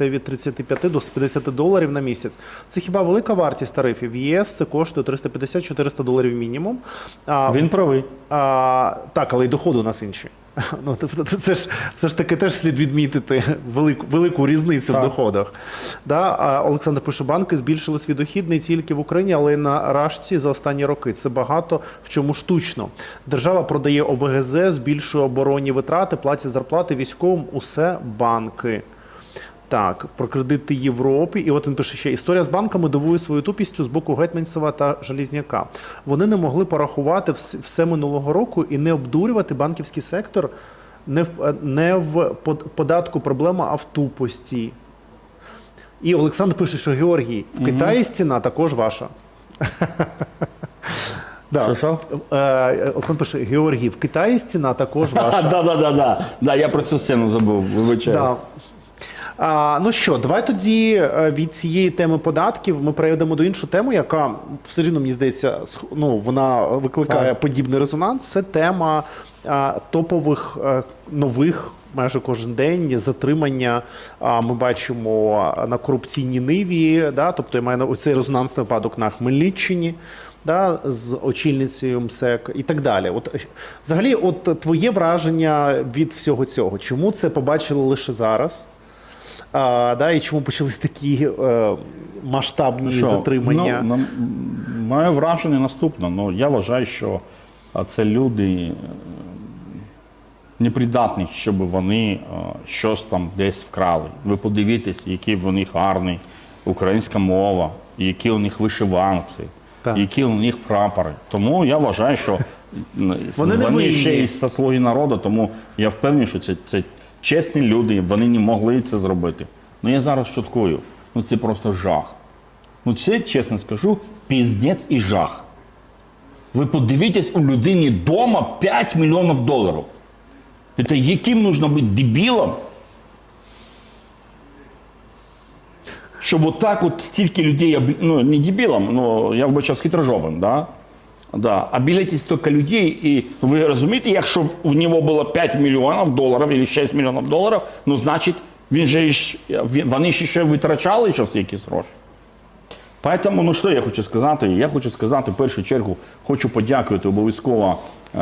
це від 35 до 50 доларів на місяць. Це хіба велика вартість тарифів? В ЄС це коштує 350-400 доларів мінімум. А, Він правий. а, так, але й доходи у нас інші. Ну, тобто це ж все ж таки теж слід відмітити велику, велику різницю в доходах. Да? Олександр пише, банки збільшили свій дохід не тільки в Україні, але й на Рашці за останні роки. Це багато в чому штучно. Держава продає ОВГЗ, збільшує оборонні витрати, платять зарплати військовим. Усе банки. Так, про кредити Європі. І от він пише ще історія з банками дивує свою тупістю з боку Гетьманцева та Желізняка. Вони не могли порахувати все минулого року і не обдурювати банківський сектор. Не в, не в податку проблема, а в тупості. І Олександр пише, що Георгій, в Китаї ціна також ваша. Да. Що? Е, Олександр пише, Георгій, в Китаї ціна також ваша. да, да, да, да. Да, я про цю сцену забув. Вибачаю. А, ну що, давай тоді е, від цієї теми податків ми перейдемо до іншої теми, яка все рівно мені здається, ну вона викликає Так. подібний резонанс. Це тема а, топових е, нових майже кожен день затримання. А, ми бачимо на корупційній ниві. Да, тобто я маю на цей резонансний випадок на Хмельниччині. Да, з очільницею МСЕК і так далі. От е, взагалі, от твоє враження від всього цього, чому це побачили лише зараз? А, да, і чому почались такі е, масштабні Що? затримання? Ну, на- моє враження наступне. Ну, я вважаю, що це люди е, непридатні, щоб вони е, щось там десь вкрали. Ви подивіться, які в них гарні українська мова, які у них вишиванки, Так. які у них прапори. Тому я вважаю, що Вони винні. ще із сослуги народу, тому я впевнений, що це, це чесні люди, вони не могли це зробити. Ну я зараз шуткую. Ну це просто жах. Ну це, чесно скажу, піздець і жах. Ви подивіться, у людині вдома 5 мільйонів доларів. Це яким нужно бути дебілом? Щоб отак от стільки людей, ну не дебілом, ну я вбачав з хитрожопим, да? Да. Обілити стільки людей, і ви розумієте, якщо у нього було 5 мільйонів доларів або 6 мільйонів доларів, ну значить він же ж, вони ще витрачали щось якісь гроші. Поэтому, ну що я хочу сказати? Я хочу сказати, в першу чергу, хочу подякувати обов'язково е,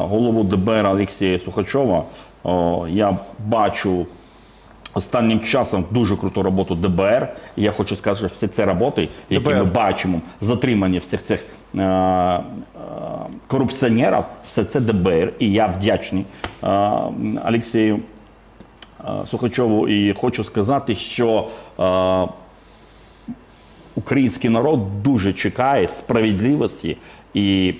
голову ДБР Олексія Сухачова. О, я бачу останнім часом дуже круту роботу ДБР. І я хочу сказати, що всі ці роботи, які ДБР. ми бачимо, затримання всіх цих корупціонерів, все це ДБР. І я вдячний е, Олексію е, Сухачову. І хочу сказати, що. Е, український народ дуже чекає справедливості і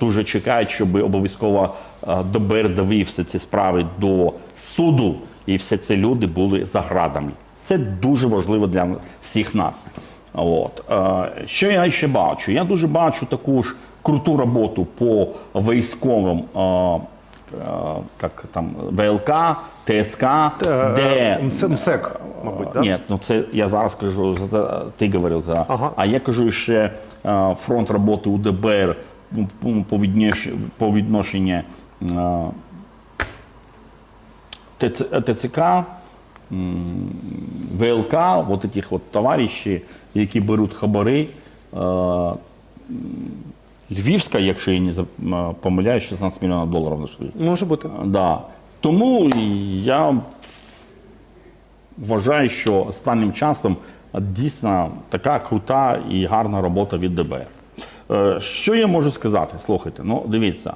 дуже чекає, щоб обов'язково е, ДБР довів всі ці справи до суду, і всі ці люди були за градами. Це дуже важливо для всіх нас. От. Е, Що я ще бачу? Я дуже бачу таку ж круту роботу по військовим. е, е, Як там ВЛК, ТСК, де Це МСЕК, мабуть, так? ні, ну це я зараз кажу, за ти говорив за. Ага. А я кажу ще е, фронт роботи у ДБР ну, по відніш- по відношенню е, ТЦ, ТЦК, ВЛК, от таких от товариші, які беруть хабари. Е, Львівська, якщо я не е, помиляюсь, 16 мільйонів доларів знайшли. Може бути. Да. Тому я вважаю, що останнім часом дійсно така крута і гарна робота від ДБР. Е, Що я можу сказати? Слухайте, ну дивіться.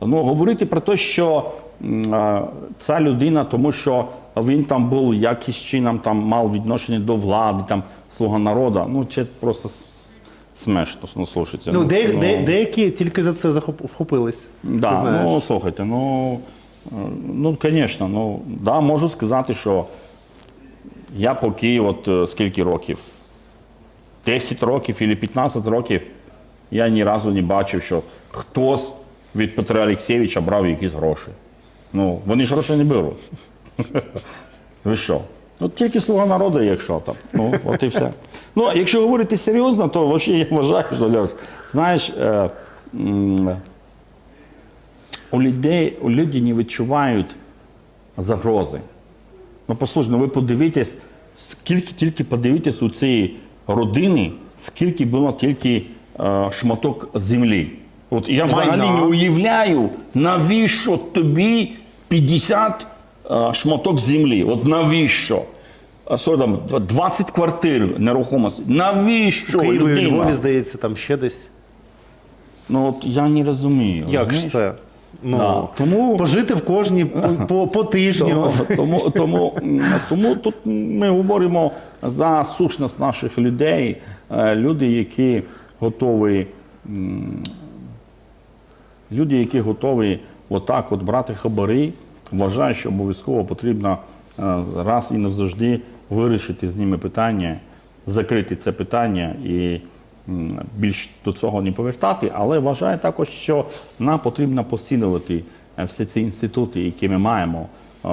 Ну, говорити про те, що е, ця людина, тому що він там був якийсь чином там мав відношення до влади, там слуга народу, ну це просто смешно ну, слушайте. Ну, де, де, деякі тільки за це захоп, вхопились. ти Да, знаєш. ну слухайте, ну, е, ну, звісно, ну, да, можу сказати, що я поки от е, скільки років? 10 років або 15 років я ні разу не бачив, що хтось від Петра Олексійовича брав якісь гроші. Ну, вони ж гроші не беруть. Ви що? Ну, тільки слуга народу, якщо там. Ну, от і все. Ну, а якщо говорити серйозно, то взагалі я вважаю, що Льош, знаєш, е, м, у людей, у люди не відчувають загрози. Ну, послухайте, ну ви подивитесь, скільки тільки подивитись у цієї родини, скільки було тільки е, шматок землі. От я взагалі Майна. не уявляю, навіщо тобі 50 е, шматок землі? От навіщо? А що там, 20 квартир нерухомості. Навіщо? Києві, людина? Львові, здається, там ще десь. Ну от я не розумію. Як ж це? Ну, Да. Тому- Пожити в кожній по, по, тижню. Тому, тому, тому, тому тут ми говоримо за сущність наших людей, е, люди, які готові, люди, які готові отак от брати хабари, вважаю, що обов'язково потрібно е, раз і назавжди вирішити з ними питання, закрити це питання і більш до цього не повертати. Але вважаю також, що нам потрібно посилювати е, всі ці інститути, які ми маємо, е,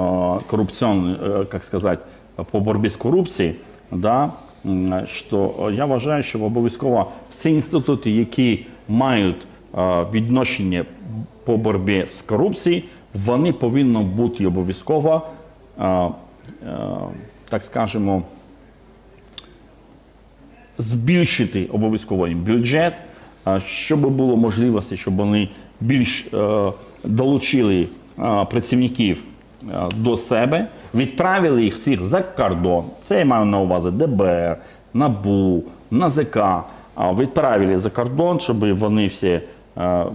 корупційні, е, як сказати, по боротьбі з корупцією. Да? Що я вважаю, що обов'язково всі інститути, які мають відношення по боротьбі з корупцією, вони повинні бути обов'язково, е, е, так скажемо, збільшити обов'язково бюджет, щоб було можливості, щоб вони більш е, долучили е, працівників е, до себе, відправили їх всіх за кордон. Це я маю на увазі ДБР, НАБУ, НАЗК. Відправили за кордон, щоб вони всі е,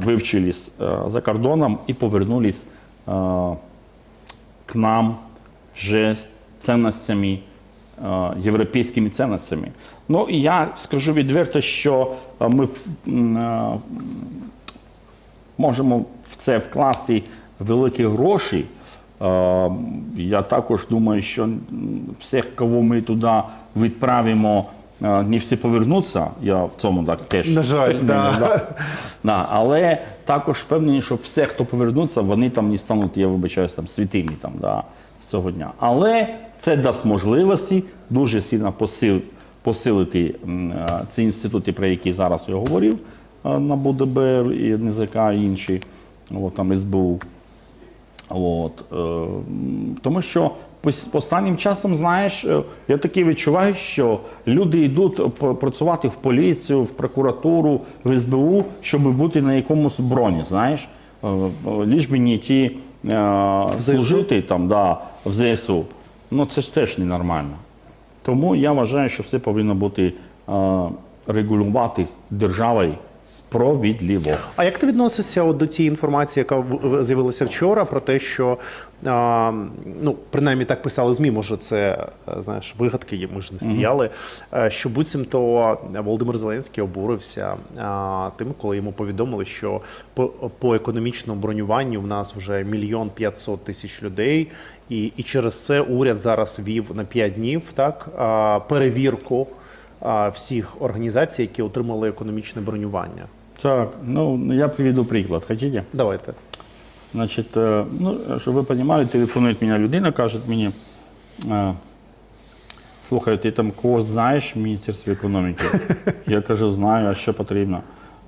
вивчились е, за кордоном і повернулись е, к нам вже з цінностями, е, європейськими цінностями. Ну і я скажу відверто, що е, ми е, можемо в це вкласти великі гроші. Е, Я також думаю, що всіх, кого ми туди відправимо, е, не всі повернуться. Я в цьому так теж На жаль, впевнений, да. да. Да, але також впевнений, що все, хто повернуться, вони там не стануть, я вибачаюсь, там святими там, да, з цього дня. Але це дасть можливості дуже сильно посил, посилити е, ці інститути, про які зараз я говорив, е, на БУДБР і НЗК і інші, от, там СБУ. От, е, тому що останнім часом, знаєш, е, я таки відчуваю, що люди йдуть працювати в поліцію, в прокуратуру, в СБУ, щоб бути на якомусь броні, знаєш, Е, е, ліж би не е, служити там, да, в ЗСУ. Ну це ж теж ненормально. Тому я вважаю, що все повинно бути е, регулюватись державою справедливо. А як ти відносишся от до цієї інформації, яка з'явилася вчора, про те, що а, ну принаймні так писали змі, може це е, знаєш вигадки, є, ми ж не стояли. е, Що буцімто Володимир Зеленський обурився а, тим, коли йому повідомили, що по, по економічному бронюванню в нас вже мільйон п'ятсот тисяч людей, і, і через це уряд зараз вів на 5 днів так а, перевірку всіх організацій, які отримали економічне бронювання. Так, ну я приведу приклад. Хочете? Давайте. Значить, е, ну, щоб ви розуміли, телефонує мені людина, каже мені, е, слухай, ти там когось знаєш в Міністерстві економіки? Я кажу, знаю, а що потрібно.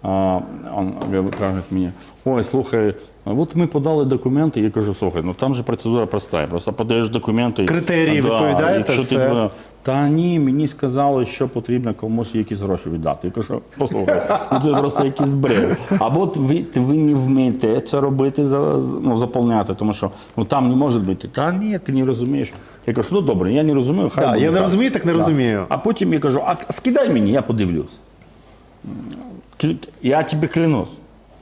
А, мені, ой, слухай, от ми подали документи, я кажу, слухай, ну там же процедура проста, просто подаєш документи. Критерії відповідаєте, якщо ти все? та ні, мені сказали, що потрібно комусь якісь гроші віддати. Я кажу, послухай, ну це просто якийсь бред. Або ви, ви не вмієте це робити, ну, заповняти, тому що ну, там не може бути. Та ні, ти не розумієш. Я кажу, ну добре, я не розумію, хай Да, буде я не так. розумію, так не розумію. А потім я кажу, а скидай мені, я подивлюсь. Я тобі клянусь.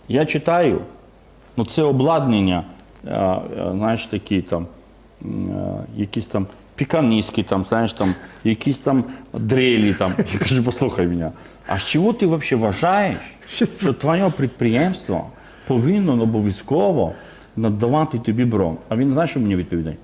Я читаю, ну це обладнання, знаєш, такі там, якісь там піканіски, там, знаєш, там, якісь там дрелі. Там. Я кажу, послухай мене, а з чого ти взагалі вважаєш, що твоє підприємство повинно обов'язково надавати тобі брон? А він знаєш, що мені відповідає?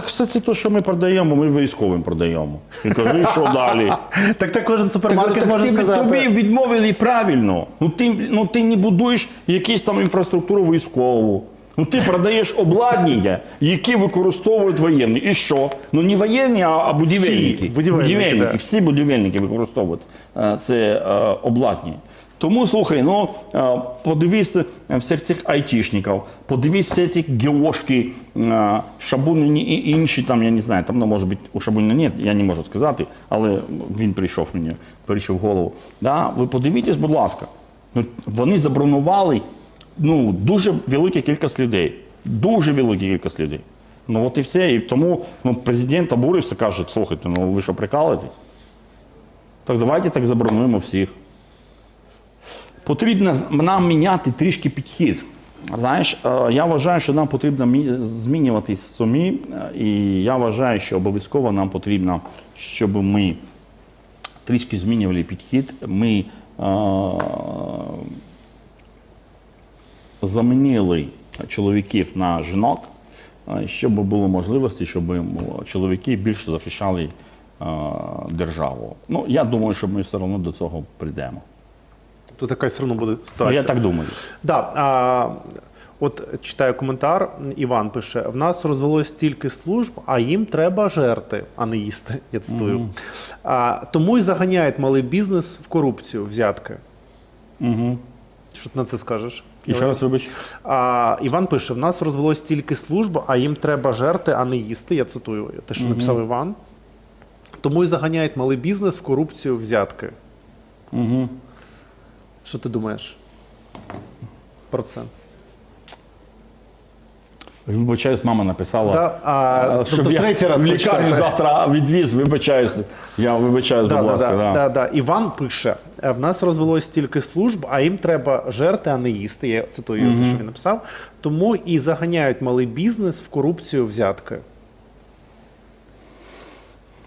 Так все це те, що ми продаємо, ми військовим продаємо. І що далі? Так так кожен супермаркет може ти- сказати. Тобі відмовили правильно. Ну ти, ну ти не будуєш якусь там інфраструктуру військову. Ну ти продаєш обладнання, які використовують воєнні. І що? Ну не воєнні, а, будівельники. Всі будівельники, да. Всі будівельники використовують е, це е, обладнання. Тому слухай, ну е, подивись всіх цих айтішників, подивись всі ці геошки, е, Шабунини і інші там, я не знаю, там, ну, може бути, у Шабунина ні, я не можу сказати, але він прийшов мені, прийшов в голову. Да? Ви подивіться, будь ласка, ну, вони забронували ну, дуже велика кількість людей. Дуже велика кількість людей. Ну от і все. І тому ну, президент обурився, каже, слухайте, ну ви що прикалуєтесь? Так давайте так забронуємо всіх. Потрібно нам міняти трішки підхід. Знаєш, е, я вважаю, що нам потрібно мі- змінюватись самі, е, і я вважаю, що обов'язково нам потрібно, щоб ми трішки змінювали підхід. Ми е, замінили чоловіків на жінок, е, щоб було можливості, щоб чоловіки більше захищали е, державу. Ну, я думаю, що ми все одно до цього прийдемо. То така все одно буде Ну, ситуація. я так думаю. Да, а, от читаю коментар. Іван пише: в нас розвелось стільки служб, а їм треба жерти, а не їсти. Я цитую. А, тому і заганяють малий бізнес в корупцію, взятки. Угу. Що ти на це скажеш? І ще раз вибач. А, Іван пише: в нас розвелось стільки служб, а їм треба жерти, а не їсти. Я цитую те, що написав Іван. Тому і заганяють малий бізнес в корупцію, взятки. Угу. Що ти думаєш про це? Вибачаюсь, мама написала. Да, а, е, тобто в третій раз в лікарню завтра відвіз, вибачаюсь. Я вибачаюсь, Да, будь да, ласка. да, да. да, да. Іван пише: «Е, в нас розвелось стільки служб, а їм треба жерти, а не їсти. Я цитую те, що він написав. Тому і заганяють малий бізнес в корупцію взятки.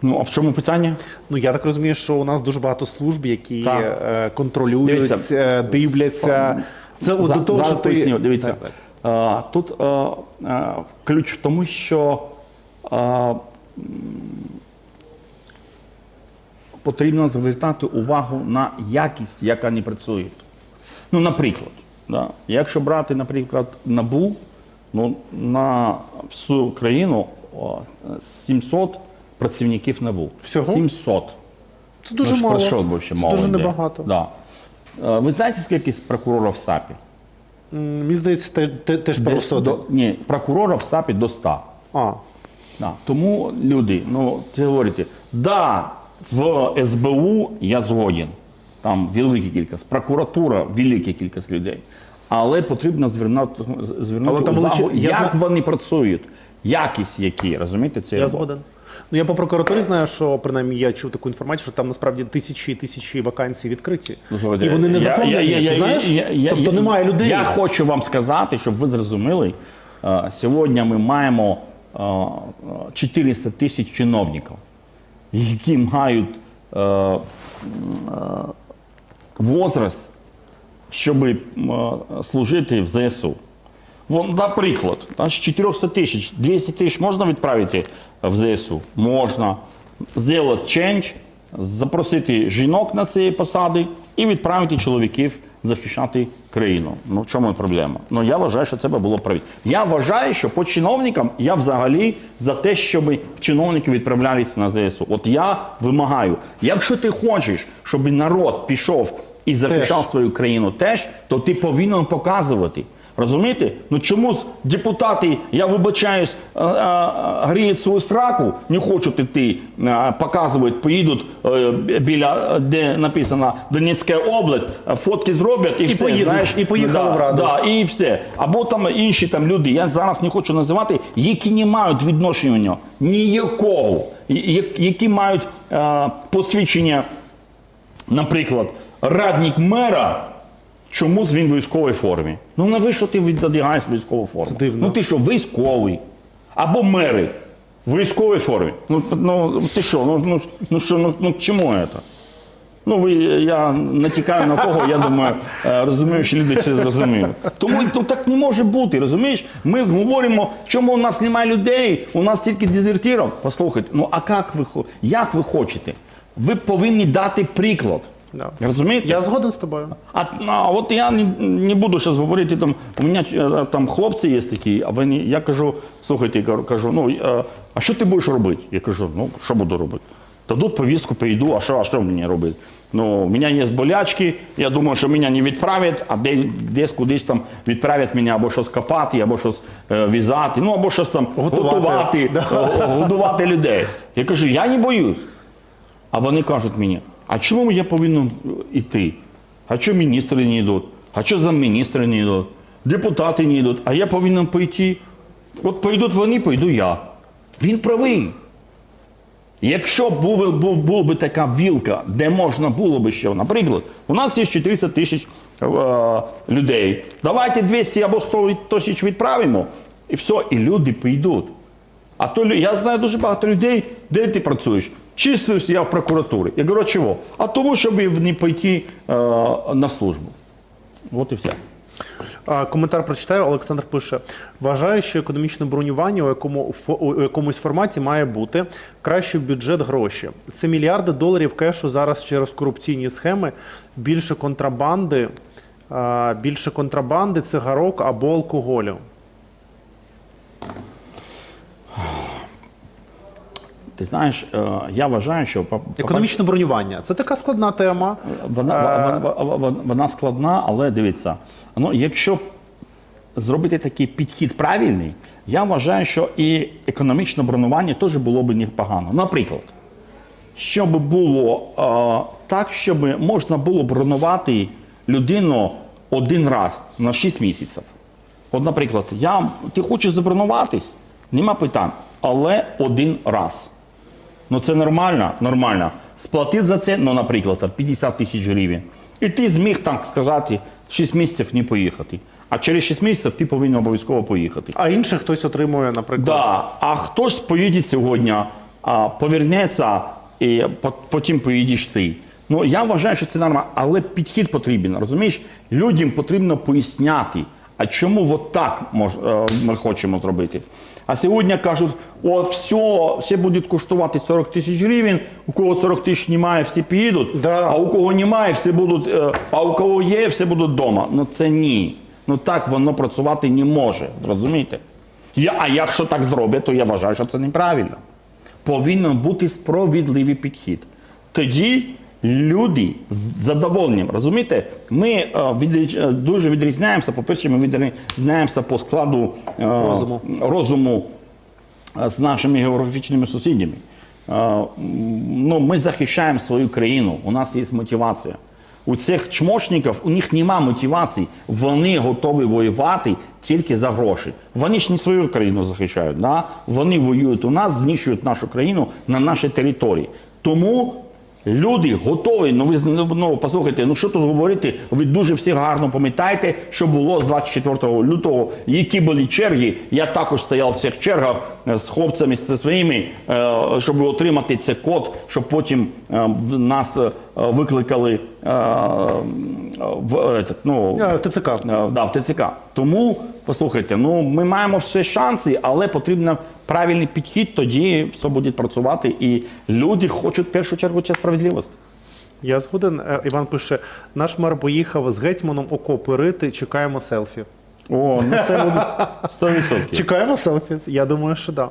Ну, а в чому питання? Ну я так розумію, що у нас дуже багато служб, які Так. е, контролюють, Дивіться, е, дивляться. Це За- до того, що зараз ти поясню. Дивіться, Так, так. тут е, ключ в тому, що потрібно звертати увагу на якість, яка не працює. Ну, наприклад, да, якщо брати, наприклад, НАБУ, ну, на всю країну 700 працівників НАБУ. Всього? 700. Це дуже ну, мало. Про що взагалі Це мова дуже йде? небагато. Да. Е, Ви знаєте, скільки прокурорів в САПі? М, Мені здається, те- те- теж Десь про сотень. до- Ні, прокурорів в САПі до 100. А, Да. Тому люди, ну, ти говорите, да, в СБУ я згоден, там велика кількість, прокуратура велика кількість людей. Але потрібно звернути, звернути Але там увагу, величе- я як зна- вони працюють, якість які, розумієте, це я згоден. Ну я по прокуратурі знаю, що принаймні я чув таку інформацію, що там насправді тисячі і тисячі вакансій відкриті. Ну, і вони не заповнені. я- я- я- знаєш? я- я- тобто я- немає людей. Я хочу вам сказати, щоб ви зрозуміли, е, сьогодні ми маємо е, е, 400 тисяч чиновників, які мають е, возраст, щоб служити в ЗСУ. Вон, наприклад, з 400 тисяч, 200 тисяч можна відправити в ЗСУ? Можна. Зробити change, запросити жінок на ці посади і відправити чоловіків захищати країну. Ну в чому проблема? Ну я вважаю, що це би було правильно. Я вважаю, що по чиновникам я взагалі за те, щоб чиновники відправлялися на ЗСУ. От я вимагаю, якщо ти хочеш, щоб народ пішов і захищав Теж. свою країну теж, то ти повинен показувати. Розумієте? Ну чому депутати, я вибачаюсь, е, е, гріють свою сраку, не хочуть іти, е, показують, поїдуть біля, де написано Донецька область, фотки зроблять і, все. поїдуть, знаєш, і поїхали да, в Раду. Да, і все. Або там інші там люди, я зараз не хочу називати, які не мають відношення ніякого, які мають посвідчення наприклад, радник мера, чомусь він в військовій формі. Ну навіщо ти одягаєш військову форму? Це дивно. Ну ти що, військовий? Або мери в військовій формі. Ну, ну ти що, ну, ну, ну що, ну, ну чому це? Ну, ви, я натякаю на кого, я думаю, е, розуміючі люди це зрозуміють. Тому ну, так не може бути, розумієш? Ми говоримо, чому у нас немає людей, у нас тільки дезертирів. Послухайте, ну а як ви, як ви хочете? Ви повинні дати приклад. Да. Розумієте? Я згоден з тобою. А, а от я не, не буду зараз говорити, там, у мене е, там хлопці є такі, а вони, я кажу, слухайте, я кажу, ну, е, а що ти будеш робити? Я кажу, ну, що буду робити? Дадуть повістку, поїду, а що, а що мені робити? Ну, у мене є болячки, я думаю, що мене не відправлять, а де, десь кудись там відправлять мене або щось копати, або щось е, в'язати, ну або щось там Готувати. готувати, Да. е, годувати людей. Я кажу, я не боюсь. А вони кажуть мені, а чому я повинен йти? А чому міністри не йдуть? А чому замміністри не йдуть? Депутати не йдуть, а я повинен пойти. От пойдуть вони, пойду я. Він правий. Якщо був, був, була б така вілка, де можна було б ще, наприклад, у нас є 400 тисяч е, людей. Давайте 200 або 100 тисяч відправимо, і все, і люди підуть. А то я знаю дуже багато людей, де ти працюєш. Числюсь я в прокуратурі. Я говорю, чого? А тому, щоб не пойти е, на службу. От і все. А, Коментар прочитаю. Олександр пише: вважаю, що економічне бронювання у якому у якомусь форматі має бути краще в бюджет гроші. Це мільярди доларів кешу зараз через корупційні схеми, більше контрабанди, а, більше контрабанди, цигарок або алкоголю. Ти знаєш, е, я вважаю, що Економічне бронювання це така складна тема. Вона, вона, вона, вона складна, але дивіться, ну, якщо зробити такий підхід правильний, я вважаю, що і економічне бронювання теж було б непогано. Наприклад, щоб було е, так, щоб можна було бронювати людину один раз на 6 місяців. От, наприклад, я, ти хочеш забронуватись, нема питань, але один раз. Ну це нормально, нормально. Сплатити за це, ну, наприклад, там, 50 тисяч гривень. І ти зміг так сказати, 6 місяців не поїхати. А через 6 місяців ти повинен обов'язково поїхати. А інших хтось отримує, наприклад. Да, а хтось поїде сьогодні, а, повернеться, і по- потім поїдеш ти. Ну, я вважаю, що це нормально, але підхід потрібен. Розумієш, людям потрібно поясняти, а чому от так мож, е, ми хочемо зробити. А сьогодні кажуть, о, все, все буде коштувати 40 тисяч гривень, у кого 40 тисяч немає, всі підуть, Да. а у кого немає, всі будуть, е, а у кого є, всі будуть вдома. Ну це ні. Ну так воно працювати не може. Розумієте? Я, а якщо так зроблять, то я вважаю, що це неправильно. Повинен бути справедливий підхід. Тоді люди з задоволенням, розумієте, ми е, відріч- е, дуже відрізняємося. По-перше, ми відрізняємося по складу е, Розуму. розуму з нашими географічними сусідами. Ну, ми захищаємо свою країну, у нас є мотивація. У цих чмошників у них нема мотивації. Вони готові воювати тільки за гроші. Вони ж не свою країну захищають. Да? Вони воюють у нас, знищують нашу країну на нашій території. Тому люди готові. Ну ви зн- ну, послухайте, ну що тут говорити? Ви дуже всі гарно пам'ятаєте, що було з 24 лютого, які були черги. Я також стояв в цих чергах е, з хлопцями зі своїми, е, щоб отримати цей код, щоб потім нас викликали в ну, ТЦК. Да, в ТЦК. Тому послухайте, ну ми маємо все шанси, але потрібен правильний підхід, тоді все буде працювати, і люди хочуть в першу чергу ця справедливості. Я згоден. Е, Іван пише: наш мер поїхав з гетьманом окопи рити. Чекаємо селфі. О, ну це буде 100%. Чекаємо селфі. Я думаю, що да.